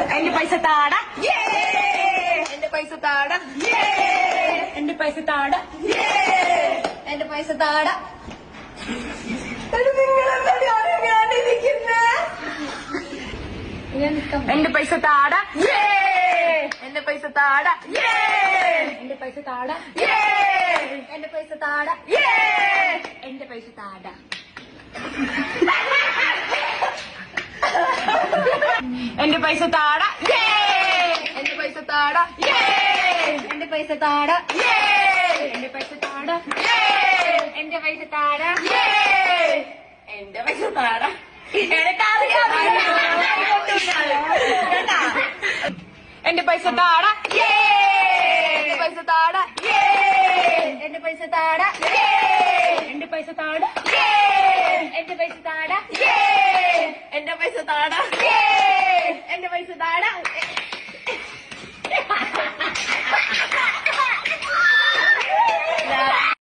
എന്റെ പൈസ താട. എന്റെ പൈസ താട. എന്റെ പൈസ താട. എന്റെ പൈസ താട. എന്റെ പൈസ താട. എന്റെ പൈസ താട. എന്റെ പൈസ താട. എന്റെ പൈസ താട എന്റെ പൈസ താട എന്റെ പൈസ താട എന്റെ പൈസ താട എന്റെ പൈസ താട എന്റെ പൈസ താട എന്റെ പൈസ താട എന്റെ പൈസ താട എന്റെ പൈസ താട എന്റെ പൈസ താട എന്റെ പൈസ താട എന്റെ പൈസ താട എന്റെ പൈസ താട എന്റെ പൈസ താട 位是大亮。